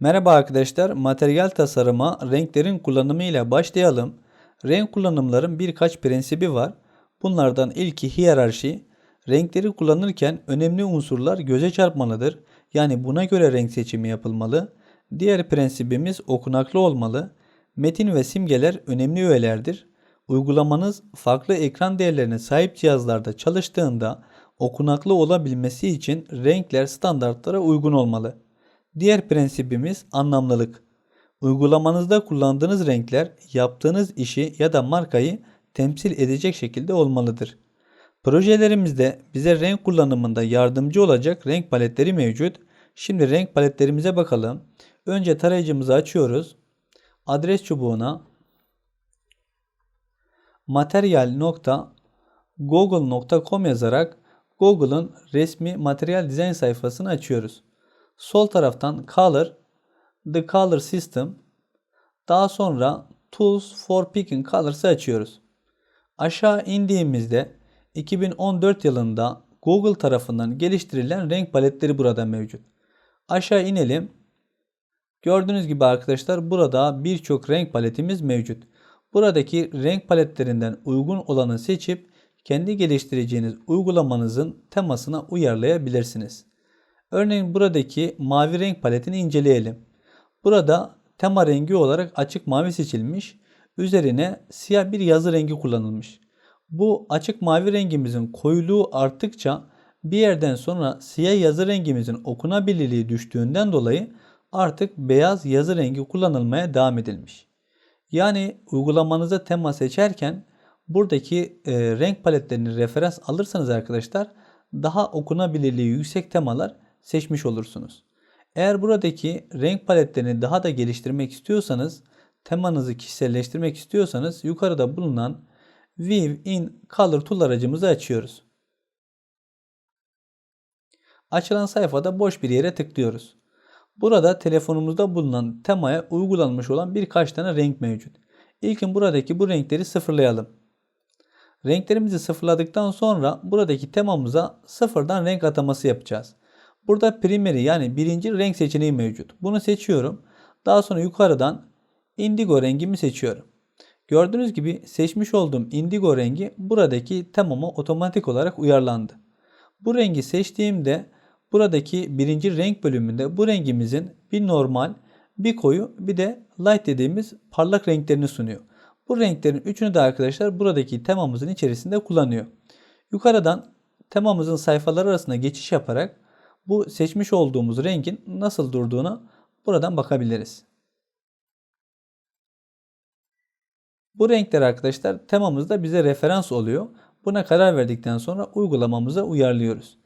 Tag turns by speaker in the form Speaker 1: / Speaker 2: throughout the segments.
Speaker 1: Merhaba arkadaşlar, materyal tasarıma renklerin kullanımı ile başlayalım. Renk kullanımların birkaç prensibi var. Bunlardan ilki hiyerarşi. Renkleri kullanırken önemli unsurlar göze çarpmalıdır. Yani buna göre renk seçimi yapılmalı. Diğer prensibimiz okunaklı olmalı. Metin ve simgeler önemli öğelerdir. Uygulamanız farklı ekran değerlerine sahip cihazlarda çalıştığında okunaklı olabilmesi için renkler standartlara uygun olmalı. Diğer prensibimiz anlamlılık. Uygulamanızda kullandığınız renkler yaptığınız işi ya da markayı temsil edecek şekilde olmalıdır. Projelerimizde bize renk kullanımında yardımcı olacak renk paletleri mevcut. Şimdi renk paletlerimize bakalım. Önce tarayıcımızı açıyoruz. Adres çubuğuna materyal.google.com yazarak Google'ın resmi materyal dizayn sayfasını açıyoruz. Sol taraftan Color, The Color System, daha sonra Tools for Picking Colors'ı açıyoruz. Aşağı indiğimizde 2014 yılında Google tarafından geliştirilen renk paletleri burada mevcut. Aşağı inelim. Gördüğünüz gibi arkadaşlar burada birçok renk paletimiz mevcut. Buradaki renk paletlerinden uygun olanı seçip kendi geliştireceğiniz uygulamanızın temasına uyarlayabilirsiniz. Örneğin buradaki mavi renk paletini inceleyelim. Burada tema rengi olarak açık mavi seçilmiş. Üzerine siyah bir yazı rengi kullanılmış. Bu açık mavi rengimizin koyuluğu arttıkça bir yerden sonra siyah yazı rengimizin okunabilirliği düştüğünden dolayı artık beyaz yazı rengi kullanılmaya devam edilmiş. Yani uygulamanıza tema seçerken buradaki e, renk paletlerini referans alırsanız arkadaşlar daha okunabilirliği yüksek temalar seçmiş olursunuz. Eğer buradaki renk paletlerini daha da geliştirmek istiyorsanız, temanızı kişiselleştirmek istiyorsanız yukarıda bulunan View in Color Tool aracımızı açıyoruz. Açılan sayfada boş bir yere tıklıyoruz. Burada telefonumuzda bulunan temaya uygulanmış olan birkaç tane renk mevcut. İlkin buradaki bu renkleri sıfırlayalım. Renklerimizi sıfırladıktan sonra buradaki temamıza sıfırdan renk ataması yapacağız. Burada primary yani birinci renk seçeneği mevcut. Bunu seçiyorum. Daha sonra yukarıdan indigo rengimi seçiyorum. Gördüğünüz gibi seçmiş olduğum indigo rengi buradaki temama otomatik olarak uyarlandı. Bu rengi seçtiğimde buradaki birinci renk bölümünde bu rengimizin bir normal, bir koyu bir de light dediğimiz parlak renklerini sunuyor. Bu renklerin üçünü de arkadaşlar buradaki temamızın içerisinde kullanıyor. Yukarıdan temamızın sayfaları arasında geçiş yaparak bu seçmiş olduğumuz rengin nasıl durduğuna buradan bakabiliriz. Bu renkler arkadaşlar temamızda bize referans oluyor. Buna karar verdikten sonra uygulamamıza uyarlıyoruz.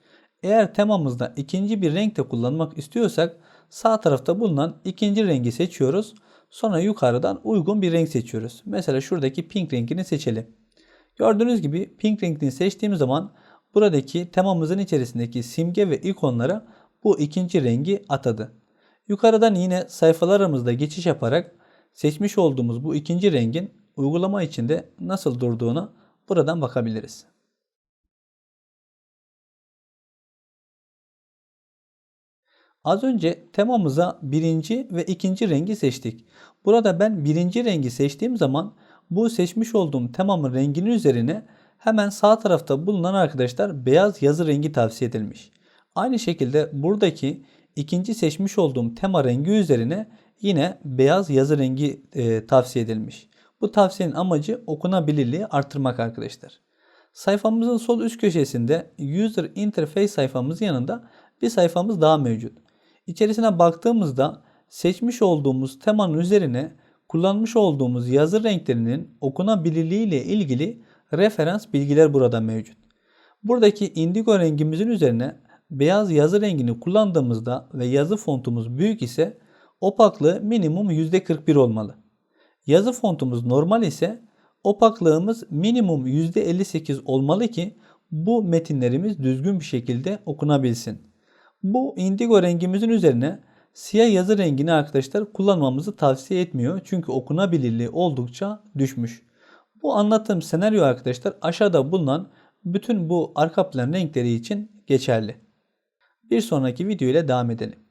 Speaker 1: Eğer temamızda ikinci bir renk de kullanmak istiyorsak sağ tarafta bulunan ikinci rengi seçiyoruz. Sonra yukarıdan uygun bir renk seçiyoruz. Mesela şuradaki pink rengini seçelim. Gördüğünüz gibi pink rengini seçtiğim zaman buradaki temamızın içerisindeki simge ve ikonlara bu ikinci rengi atadı. Yukarıdan yine sayfalarımızda geçiş yaparak seçmiş olduğumuz bu ikinci rengin uygulama içinde nasıl durduğuna buradan bakabiliriz. Az önce temamıza birinci ve ikinci rengi seçtik. Burada ben birinci rengi seçtiğim zaman bu seçmiş olduğum temamın renginin üzerine hemen sağ tarafta bulunan arkadaşlar beyaz yazı rengi tavsiye edilmiş. Aynı şekilde buradaki ikinci seçmiş olduğum tema rengi üzerine yine beyaz yazı rengi e, tavsiye edilmiş. Bu tavsiyenin amacı okunabilirliği artırmak arkadaşlar. Sayfamızın sol üst köşesinde User Interface sayfamızın yanında bir sayfamız daha mevcut. İçerisine baktığımızda seçmiş olduğumuz temanın üzerine kullanmış olduğumuz yazı renklerinin okunabilirliği ile ilgili referans bilgiler burada mevcut. Buradaki indigo rengimizin üzerine beyaz yazı rengini kullandığımızda ve yazı fontumuz büyük ise opaklığı minimum %41 olmalı. Yazı fontumuz normal ise opaklığımız minimum %58 olmalı ki bu metinlerimiz düzgün bir şekilde okunabilsin. Bu indigo rengimizin üzerine siyah yazı rengini arkadaşlar kullanmamızı tavsiye etmiyor. Çünkü okunabilirliği oldukça düşmüş. Bu anlattığım senaryo arkadaşlar aşağıda bulunan bütün bu arka plan renkleri için geçerli. Bir sonraki video ile devam edelim.